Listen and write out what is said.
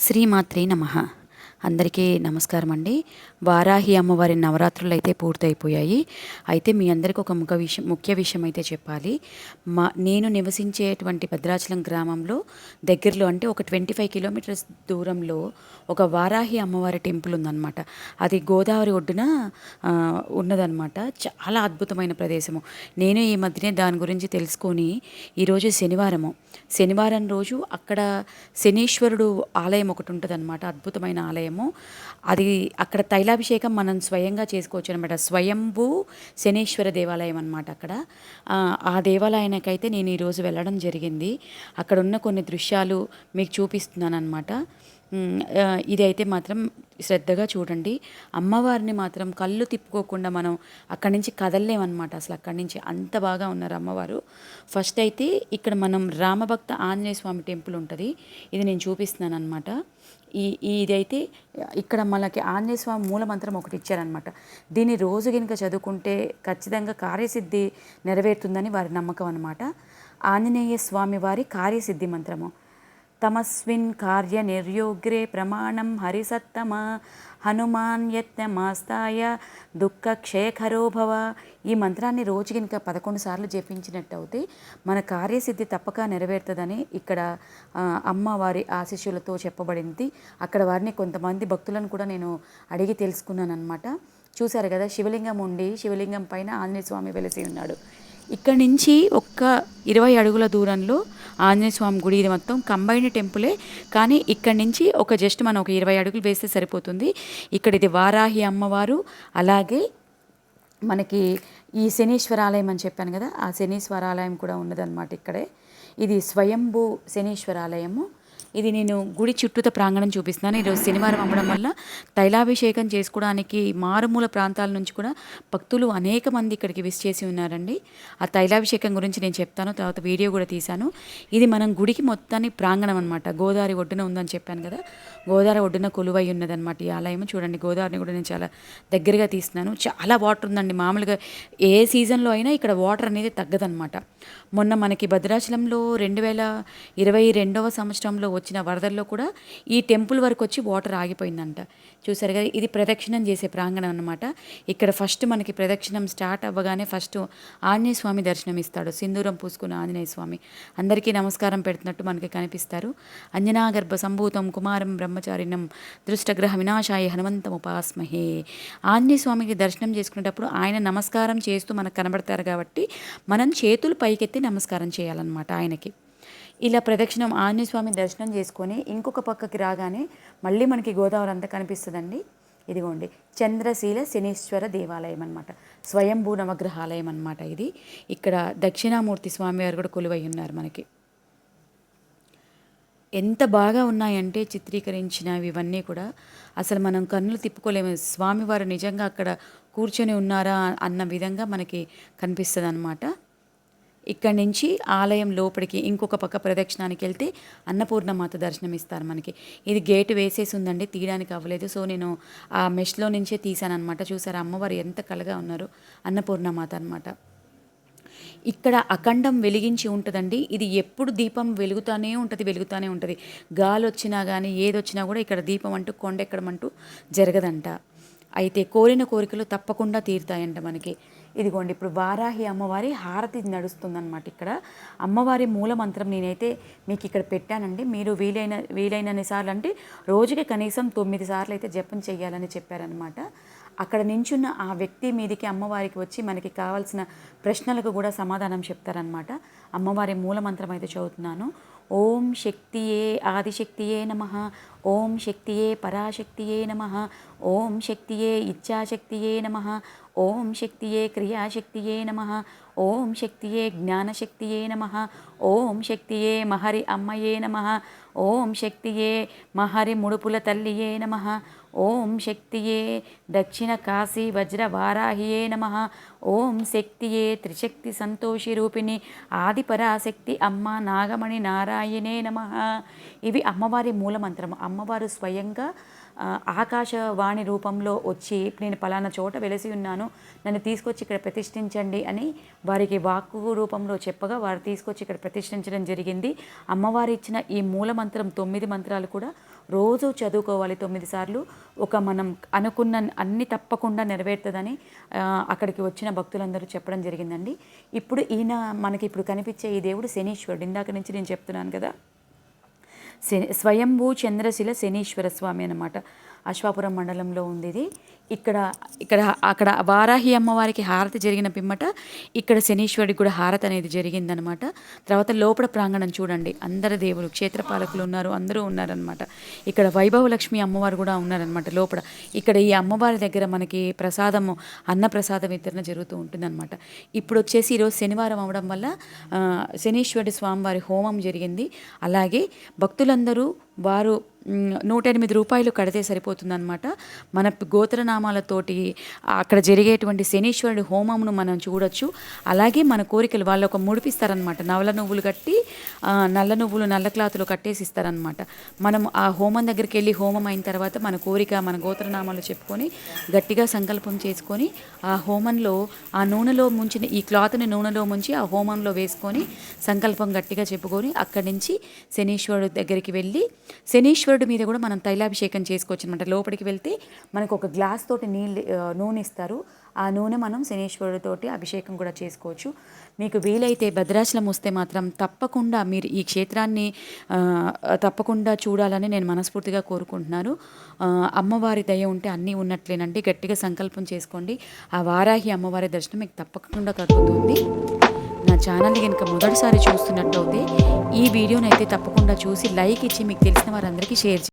శ్రీమాత్రే నమ. అందరికీ నమస్కారం అండి. వారాహి అమ్మవారి నవరాత్రులు అయితే పూర్తయిపోయాయి. అయితే మీ అందరికీ ఒక ముఖ విషయం ముఖ్య విషయం అయితే చెప్పాలి. మా నేను నివసించేటువంటి భద్రాచలం గ్రామంలో దగ్గరలో అంటే ఒక ట్వంటీ ఫైవ్ కిలోమీటర్స్ దూరంలో ఒక వారాహి అమ్మవారి టెంపుల్ ఉందన్నమాట. అది గోదావరి ఒడ్డున ఉన్నదన్నమాట. చాలా అద్భుతమైన ప్రదేశము. నేను ఈ మధ్యనే దాని గురించి తెలుసుకొని ఈరోజు శనివారము. శనివారం రోజు అక్కడ శనీశ్వరుడు ఆలయం ఒకటి ఉంటుంది అనమాట అద్భుతమైన ఆలయము అది అక్కడ తైలాభిషేకం మనం స్వయంగా చేసుకోవచ్చు అనమాట స్వయంభూ శనీశ్వర దేవాలయం అనమాట అక్కడ. ఆ, దేవాలయానికైతే నేను ఈరోజు వెళ్ళడం జరిగింది. అక్కడ ఉన్న కొన్ని దృశ్యాలు మీకు చూపిస్తున్నాను అనమాట ఇది అయితే ఇదైతే మాత్రం శ్రద్ధగా చూడండి. అమ్మవారిని మాత్రం కళ్ళు తిప్పుకోకుండా మనం అక్కడి నుంచి కదలలేమన్నమాట అసలు అక్కడి నుంచి అంత బాగా ఉన్నారు అమ్మవారు. ఫస్ట్ అయితే ఇక్కడ మనం రామభక్త ఆంజనేయ స్వామి టెంపుల్ ఉంటుంది. ఇది నేను చూపిస్తున్నాను అనమాట ఈ ఇదైతే ఇక్కడ మనకి ఆంజనేయ స్వామి మూలమంత్రం ఒకటి ఇచ్చారనమాట దీన్ని రోజు కనుక చదువుకుంటే ఖచ్చితంగా కార్యసిద్ధి నెరవేరుతుందని వారి నమ్మకం అనమాట ఆంజనేయ స్వామి వారి కార్యసిద్ధి మంత్రము. తమస్విన్ కార్య నిర్యోగ్రే ప్రమాణం హరిసత్తమ హనుమాన్ యత్నమాస్తాయ దుఃఖ క్షయఖరోభవ ఈ మంత్రాన్ని రోజు కనుక పదకొండు సార్లు జపించినట్టయితే మన కార్యసిద్ధి తప్పక నెరవేరుతుందని ఇక్కడ అమ్మవారి ఆశీస్సులతో చెప్పబడింది. అక్కడ వారిని కొంతమంది భక్తులను కూడా నేను అడిగి తెలుసుకున్నాను అనమాట చూశారు కదా శివలింగం ఉండి శివలింగం పైన ఆంజనేయ స్వామి వెలిసి ఉన్నాడు. ఇక్కడి నుంచి ఒక్క ఇరవై అడుగుల దూరంలో ఆంజనేయ స్వామి గుడి ఇది మొత్తం కంబైన్డ్ టెంపులే కానీ ఇక్కడి నుంచి ఒక జస్ట్ మనం ఒక ఇరవై అడుగులు వేస్తే సరిపోతుంది. ఇక్కడ ఇది వారాహి అమ్మవారు. అలాగే మనకి ఈ శనీశ్వరాలయం అని చెప్పాను కదా ఆ శనీశ్వరాలయం కూడా ఉన్నదన్నమాట ఇక్కడే. ఇది స్వయంభూ శనీశ్వరాలయము. ఇది నేను గుడి చుట్టూత ప్రాంగణం చూపిస్తున్నాను. ఈరోజు శనివారం అవ్వడం వల్ల తైలాభిషేకం చేసుకోవడానికి మారుమూల ప్రాంతాల నుంచి కూడా భక్తులు అనేక మంది ఇక్కడికి విసి చేసి ఉన్నారండి. ఆ తైలాభిషేకం గురించి నేను చెప్తాను తర్వాత వీడియో కూడా తీశాను. ఇది మనం గుడికి మొత్తాన్ని ప్రాంగణం అనమాట గోదావరి ఒడ్డున ఉందని చెప్పాను కదా. గోదావరి ఒడ్డున కొలువై ఉన్నదనమాట ఈ ఆలయం. చూడండి గోదావరిని కూడా నేను చాలా దగ్గరగా తీస్తున్నాను. చాలా వాటర్ ఉందండి. మామూలుగా ఏ సీజన్లో అయినా ఇక్కడ వాటర్ అనేది తగ్గదనమాట మొన్న మనకి భద్రాచలంలో రెండు వేల ఇరవై రెండవ సంవత్సరంలో వచ్చిన వరదల్లో కూడా ఈ టెంపుల్ వరకు వచ్చి వాటర్ ఆగిపోయిందంట. చూసారు కదా ఇది ప్రదక్షిణం చేసే ప్రాంగణం అనమాట ఇక్కడ ఫస్ట్ మనకి ప్రదక్షిణం స్టార్ట్ అవ్వగానే ఫస్ట్ ఆంజనేయ స్వామి దర్శనం ఇస్తాడు సింధూరం పూసుకున్న ఆంజనేయ స్వామి. అందరికీ నమస్కారం పెడుతున్నట్టు మనకి కనిపిస్తారు. అంజనాగర్భ సంభూతం కుమారం బ్రహ్మచారిణం దృష్టగ్రహ వినాశాయ హనుమంతం ఉపాస్మహే. ఆంజనేయ స్వామికి దర్శనం చేసుకునేటప్పుడు ఆయన నమస్కారం చేస్తూ మనకు కనబడతారు కాబట్టి మనం చేతులు పైకెత్తి నమస్కారం చేయాలన్నమాట ఆయనకి. ఇలా ప్రదక్షిణం ఆంజనేయస్వామి దర్శనం చేసుకొని ఇంకొక పక్కకి రాగానే మళ్ళీ మనకి గోదావరి అంతా కనిపిస్తుందండి. ఇదిగోండి చంద్రశీల శనీశ్వర దేవాలయం అనమాట స్వయంభూ నవగ్రహాలయం అనమాట ఇది. ఇక్కడ దక్షిణామూర్తి స్వామివారు కూడా కొలువై ఉన్నారు మనకి. ఎంత బాగా ఉన్నాయంటే చిత్రీకరించినవి ఇవన్నీ కూడా. అసలు మనం కన్నులు తిప్పుకోలేము. స్వామివారు నిజంగా అక్కడ కూర్చొని ఉన్నారా అన్న విధంగా మనకి కనిపిస్తుంది అనమాట ఇక్కడి నుంచి ఆలయం లోపలికి ఇంకొక పక్క ప్రదక్షిణానికి వెళ్తే అన్నపూర్ణమాత దర్శనం ఇస్తారు మనకి. ఇది గేట్ వేసేసి ఉందండి తీయడానికి అవ్వలేదు. సో నేను ఆ మెష్లో నుంచే తీసాను అనమాట చూసారా అమ్మవారు ఎంత కలగా ఉన్నారు. అన్నపూర్ణమాత అనమాట ఇక్కడ అఖండం వెలిగించి ఉంటుందండి. ఇది ఎప్పుడు దీపం వెలుగుతూనే ఉంటుంది వెలుగుతూనే ఉంటుంది. గాలి వచ్చినా కానీ ఏదొచ్చినా కూడా ఇక్కడ దీపం అంటూ కొండెక్కడం అంటూ జరగదంట. అయితే కోరిన కోరికలు తప్పకుండా తీరుతాయంట మనకి. ఇదిగోండి ఇప్పుడు వారాహి అమ్మవారి హారతి నడుస్తుందన్నమాట ఇక్కడ. అమ్మవారి మూల మంత్రం నేనైతే మీకు ఇక్కడ పెట్టానండి. మీరు వీలైన వీలైనన్ని సార్లు అంటే రోజుకి కనీసం తొమ్మిది సార్లు అయితే జపం చేయాలని చెప్పారనమాట అక్కడ నించున్న ఆ వ్యక్తి మీదికి అమ్మవారికి వచ్చి మనకి కావాల్సిన ప్రశ్నలకు కూడా సమాధానం చెప్తారనమాట అమ్మవారి మూలమంత్రం అయితే చదువుతున్నాను. ఓం శక్తియే ఆదిశక్తియే నమ ఓం శక్తియే పరాశక్తియే నమ ఓం శక్తియే ఇచ్ఛాశక్తియే నమ ఓం శక్తియే క్రియాశక్తియే నమ. ఓం శక్తియే జ్ఞానశక్తియే నమ. ఓం శక్తియే మహరి అమ్మయే నమ. ఓం శక్తియే మహరి ముడుపుల తల్లియే నమ. ఓం శక్తియే దక్షిణ కాశీ వజ్ర వారాహియే నమ. ఓం శక్తియే త్రిశక్తి సంతోషి రూపిణి ఆదిపరాశక్తి అమ్మ నాగమణి నారాయణే నమ. ఇవి అమ్మవారి మూలమంత్రము అమ్మవారు స్వయంగా ఆకాశవాణి రూపంలో వచ్చి నేను పలానా చోట వెలసి ఉన్నాను నన్ను తీసుకొచ్చి ఇక్కడ ప్రతిష్ఠించండి అని వారికి వాక్కు రూపంలో చెప్పగా వారు తీసుకొచ్చి ఇక్కడ ప్రతిష్ఠించడం జరిగింది. అమ్మవారు ఇచ్చిన ఈ మూల మంత్రం తొమ్మిది మంత్రాలు కూడా రోజు చదువుకోవాలి తొమ్మిది సార్లు. ఒక మనం అనుకున్న అన్ని తప్పకుండా నెరవేరుతుందని అక్కడికి వచ్చిన భక్తులందరూ చెప్పడం జరిగిందండి. ఇప్పుడు ఈయన మనకి ఇప్పుడు కనిపించే ఈ దేవుడు శనీశ్వరుడు. ఇందాక నుంచి నేను చెప్తున్నాను కదా. శని స్వయంభూ చంద్రశిల శనీశ్వర స్వామి అన్నమాట. అశ్వాపురం మండలంలో ఉంది ఇది ఇక్కడ ఇక్కడ అక్కడ వారాహి అమ్మవారికి హారతి జరిగిన పిమ్మట ఇక్కడ శనీశ్వరుడికి కూడా హారతి అనేది జరిగిందనమాట. తర్వాత లోపల ప్రాంగణం చూడండి. అందరు దేవులు క్షేత్రపాలకులు ఉన్నారు అందరూ ఉన్నారనమాట. ఇక్కడ వైభవలక్ష్మి అమ్మవారు కూడా ఉన్నారనమాట లోపల. ఇక్కడ ఈ అమ్మవారి దగ్గర మనకి ప్రసాదము అన్న ప్రసాదం వితరణ జరుగుతూ ఉంటుందన్నమాట ఇప్పుడు వచ్చేసి ఈరోజు శనివారం అవడం వల్ల శనీశ్వరుడి స్వామివారి హోమం జరిగింది. అలాగే భక్తులందరూ వారు నూట ఎనిమిది రూపాయలు కడితే సరిపోతుందన్నమాట. మన గోత్రనామాలతోటి అక్కడ జరిగేటువంటి శనీశ్వరుడి హోమంను మనం చూడొచ్చు. అలాగే మన కోరికలు వాళ్ళు ఒక ముడిపిస్తారనమాట నవల నువ్వులు కట్టి నల్ల నువ్వులు నల్ల క్లాతులు కట్టేసి ఇస్తారనమాట మనం ఆ హోమం దగ్గరికి వెళ్ళి హోమం అయిన తర్వాత మన కోరిక మన గోత్రనామాలు చెప్పుకొని గట్టిగా సంకల్పం చేసుకొని ఆ హోమంలో ఆ నూనెలో ముంచిన ఈ క్లాత్ని నూనెలో ముంచి ఆ హోమంలో వేసుకొని సంకల్పం గట్టిగా చెప్పుకొని అక్కడి నుంచి శనీశ్వరుడు దగ్గరికి వెళ్ళి శనీశ్వరుడి మీద కూడా మనం తైలాభిషేకం చేసుకోవచ్చు అనమాట లోపలికి వెళ్తే మనకు ఒక గ్లాస్ తోటి నీళ్ళు నూనె ఇస్తారు. ఆ నూనె మనం శనీశ్వరుడితోటి అభిషేకం కూడా చేసుకోవచ్చు. మీకు వీలైతే భద్రాచలం వస్తే మాత్రం తప్పకుండా మీరు ఈ క్షేత్రాన్ని తప్పకుండా చూడాలని నేను మనస్ఫూర్తిగా కోరుకుంటున్నాను. అమ్మవారి దయ ఉంటే అన్నీ ఉన్నట్లేనండి. గట్టిగా సంకల్పం చేసుకోండి. ఆ వారాహి అమ్మవారి దర్శనం మీకు తప్పకుండా కలుగుతుంది. ఛానల్ని కనుక మొదటిసారి చూస్తున్నట్లయితే ఈ వీడియోని అయితే తప్పకుండా చూసి లైక్ ఇచ్చి మీకు తెలిసిన వారందరికీ షేర్ చేయండి.